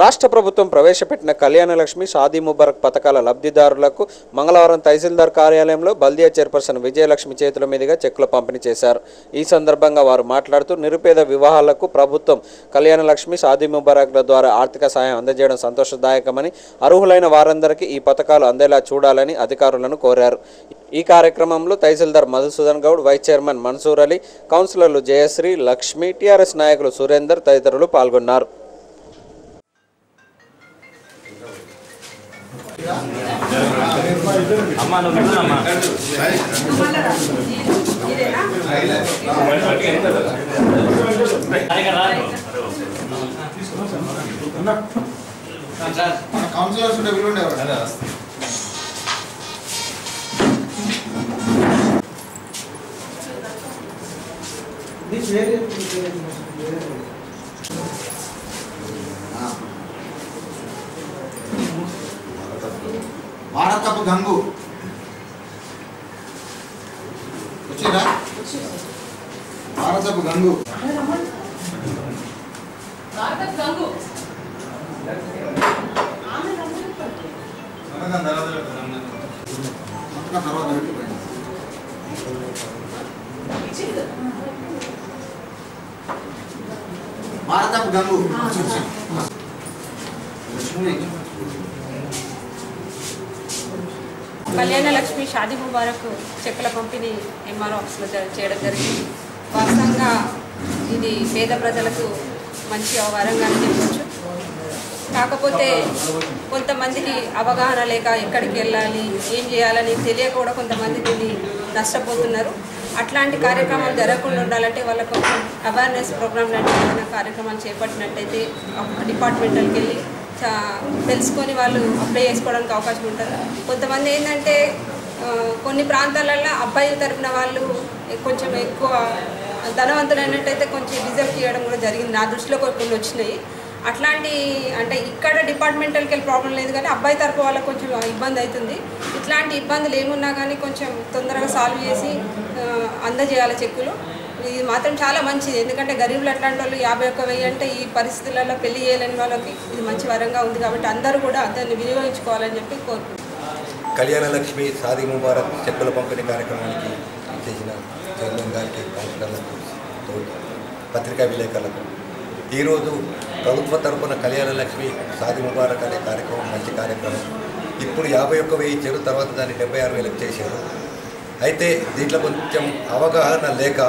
రాష్ట్ర ప్రభుత్వం ప్రవేశపెట్టిన కళ్యాణ లక్ష్మి షాదీ ముబారక్ పథకాల లబ్ధిదారులకు మంగళవారం తహసీల్దార్ కార్యాలయంలో బల్దియా చైర్పర్సన్ విజయలక్ష్మి చేతుల మీదుగా చెక్కుల పంపిణీ చేశారు. ఈ సందర్భంగా వారు మాట్లాడుతూ నిరుపేద వివాహాలకు ప్రభుత్వం కళ్యాణ లక్ష్మి షాదీ ముబారక్ల ద్వారా ఆర్థిక సహాయం అందజేయడం సంతోషదాయకమని అర్హులైన వారందరికీ ఈ పథకాలు అందేలా చూడాలని అధికారులను కోరారు. ఈ కార్యక్రమంలో తహసీల్దార్ మధుసూదన్ గౌడ్ వైస్ చైర్మన్ మన్సూర్ అలీ కౌన్సిలర్లు జయశ్రీ లక్ష్మి టీఆర్ఎస్ నాయకులు సురేందర్ తదితరులు పాల్గొన్నారు. అమ్మా నువ్వు విన్నామ్మా కౌన్సిలర్స్ ఉండే ఉంటే పిలువండి భారతపు గంగు. వచ్చిరా భారతపు గంగు. తర్వాత పెట్టిపోయింది. భారతపు గంగు. కళ్యాణ లక్ష్మి షాదీ ముబారక్ చెక్కుల పంపిణీ ఎంఆర్ ఆఫీస్లో జ- చేయడం జరిగింది. వాస్తవంగా ఇది పేద ప్రజలకు మంచి వరంగా చెప్పవచ్చు కాకపోతే కొంతమందికి అవగాహన లేక ఎక్కడికి వెళ్ళాలి ఏం చేయాలని తెలియక కూడా కొంతమంది దీన్ని నష్టపోతున్నారు. అట్లాంటి కార్యక్రమాలు జరగకుండా ఉండాలంటే వాళ్ళకు కొంచెం అవేర్నెస్ ప్రోగ్రామ్ లాంటి ఏదైనా కార్యక్రమాలు చేపట్టినట్టయితే డిపార్ట్మెంటల్కి వెళ్ళి తెలుసుకొని వాళ్ళు అప్లై చేసుకోవడానికి అవకాశం ఉంటుంది? కొంతమంది ఏంటంటే కొన్ని ప్రాంతాలలో అబ్బాయిల తరపున వాళ్ళు కొంచెం ఎక్కువ ధనవంతులైనట్టయితే కొంచెం రిజర్వ్ చేయడం కూడా జరిగింది. నా దృష్టిలో కొన్ని కొన్ని వచ్చినాయి. అట్లాంటి అంటే ఇక్కడ డిపార్ట్మెంటల్కి వెళ్ళి ప్రాబ్లం లేదు కానీ అబ్బాయి తరపు వాళ్ళకి కొంచెం ఇబ్బంది అవుతుంది. ఇట్లాంటి ఇబ్బందులు ఏమున్నా కానీ కొంచెం తొందరగా సాల్వ్ చేసి అందజేయాలి చెక్కులు. ఇది మాత్రం చాలా మంచిది. ఎందుకంటే గరీబులు అట్లాంటి వాళ్ళు యాభై ఒక్క వెయ్యి అంటే ఈ పరిస్థితులలో పెళ్ళి చేయలేని వాళ్ళకి ఇది మంచి వరంగా ఉంది కాబట్టి అందరూ కూడా దాన్ని వినియోగించుకోవాలని చెప్పి కోరుకుంటున్నాను. కళ్యాణ లక్ష్మి సాది ముబారక్ చెక్కుల పంపిణీ కార్యక్రమానికి చేసిన చైర్మన్ గారికి కౌన్సిలర్లకు పత్రికా విలేకరులకు ఈరోజు ప్రభుత్వ తరపున కళ్యాణ లక్ష్మి సాది ముబారక్ అనే కార్యక్రమం మంచి కార్యక్రమం. ఇప్పుడు యాభై ఒక్క వెయ్యి ఇచ్చారు తర్వాత దాన్ని డెబ్బై ఆరు వేలకు చేశారు. అయితే దీంట్లో కొంచెం అవగాహన లేక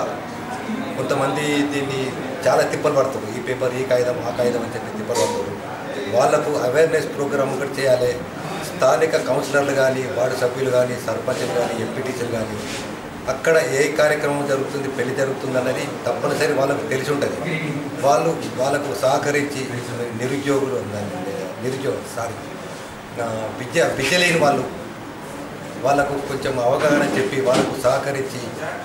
కొంతమంది దీన్ని చాలా తిప్పలు పడతారు. ఈ పేపర్ ఈ కాగితం ఆ కాగితం అని చెప్పి తిప్పలు పడతారు. వాళ్ళకు అవేర్నెస్ ప్రోగ్రామ్ ఒకటి చేయాలి. స్థానిక కౌన్సిలర్లు కానీ వార్డు సభ్యులు కానీ సర్పంచులు కానీ ఎంపీటీసీలు కానీ అక్కడ ఏ కార్యక్రమం జరుగుతుంది పెళ్ళి జరుగుతుంది అన్నది తప్పనిసరి వాళ్ళకు తెలిసి ఉంటుంది. వాళ్ళు వాళ్ళకు సహకరించి నిరుద్యోగులు నిరుద్యోగ సారీ విద్య విద్య లేని వాళ్ళు వాళ్ళకు కొంచెం అవగాహన చెప్పి వాళ్ళకు సహకరించి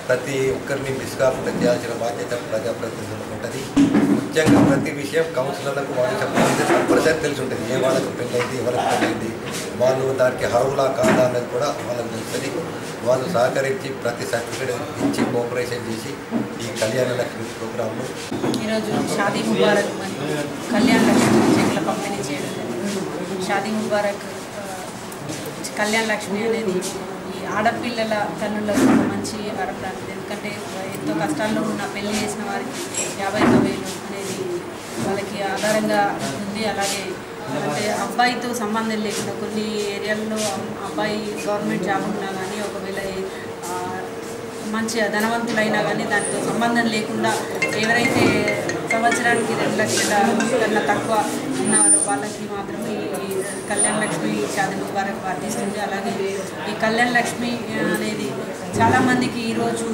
ప్రతి ఒక్కరిని మిస్ చేయాల్సిన బాధ్యత ప్రజాప్రతినిధులకు ఉంటుంది. ముఖ్యంగా ప్రతి విషయం కౌన్సిలర్లకు వాళ్ళు చెప్పాలంటే తప్పనిసరి తెలిసి ఉంటుంది ఏ వాళ్ళకు పెళ్ళైంది ఎవరికి పెళ్ళైంది వాళ్ళు దానికి అర్హులా కాదా అనేది కూడా వాళ్ళకు తెలుస్తుంది. వాళ్ళు సహకరించి ప్రతి సర్టిఫికేట్ ఇచ్చి కోఆపరేషన్ చేసి ఈ కళ్యాణ లక్ష్మి ప్రోగ్రాంను ఈరోజు షాదీ ముబారక్ కళ్యాణ లక్ష్మి చెట్ల పంపిణీ చేయడం షాదీ ముబారక్ కళ్యాణ్ లక్ష్మి అనేది ఈ ఆడపిల్లల తల్లులకు మంచి వరప్రాంతం ఎందుకంటే ఎంతో కష్టాల్లో ఉన్న పెళ్ళి చేసిన వారికి యాభై వేలు అనేది వాళ్ళకి ఆధారంగా ఉంది. అలాగే అంటే అబ్బాయితో సంబంధం లేకుండా కొన్ని ఏరియాల్లో అబ్బాయి గవర్నమెంట్ జాబ్ ఉన్నా కానీ ఒకవేళ మంచి మంచిగా ధనవంతులైనా కానీ దానితో సంబంధం లేకుండా ఎవరైతే సంవత్సరానికి రెండు లక్షల కన్నా తక్కువ ఉన్నారు. వాళ్ళకి మాత్రమే ఈ కళ్యాణ లక్ష్మి షాది ముబారక్ వర్తిస్తుంది. అలాగే ఈ కళ్యాణ లక్ష్మి అనేది చాలామందికి ఈరోజు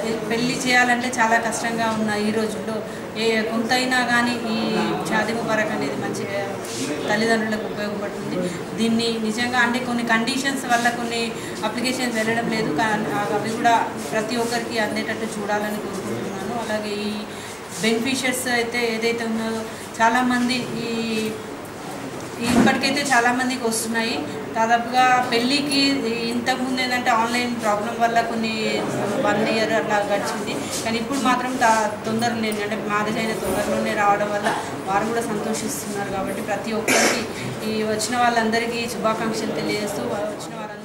పెళ్ళి పెళ్ళి చేయాలంటే చాలా కష్టంగా ఉన్న ఈ రోజుల్లో ఏ కొంతైనా కానీ ఈ షాది ముబారక్ అనేది మంచి తల్లిదండ్రులకు ఉపయోగపడుతుంది. దీన్ని నిజంగా అంటే కొన్ని కండిషన్స్ వల్ల కొన్ని అప్లికేషన్స్ వెళ్ళడం లేదు. కానీ అవి కూడా ప్రతి ఒక్కరికి అందేటట్టు చూడాలని కోరుకుంటున్నాను. అలాగే ఈ బెనిఫిషియర్స్ అయితే ఏదైతే ఉన్నదో చాలామంది ఈ ఇప్పటికైతే చాలామందికి వస్తున్నాయి. దాదాపుగా పెళ్ళికి ఇంతకుముందు ఏంటంటే ఆన్లైన్ ప్రాబ్లం వల్ల కొన్ని వన్ ఇయర్ అట్లా గడిచింది. కానీ ఇప్పుడు మాత్రం తా తొందరలోనే అంటే మ్యారేజ్ అయిన తొందరలోనే రావడం వల్ల వారు కూడా సంతోషిస్తున్నారు కాబట్టి ప్రతి ఒక్కరికి ఈ వచ్చిన వాళ్ళందరికీ శుభాకాంక్షలు తెలియజేస్తూ వచ్చిన వాళ్ళందరికీ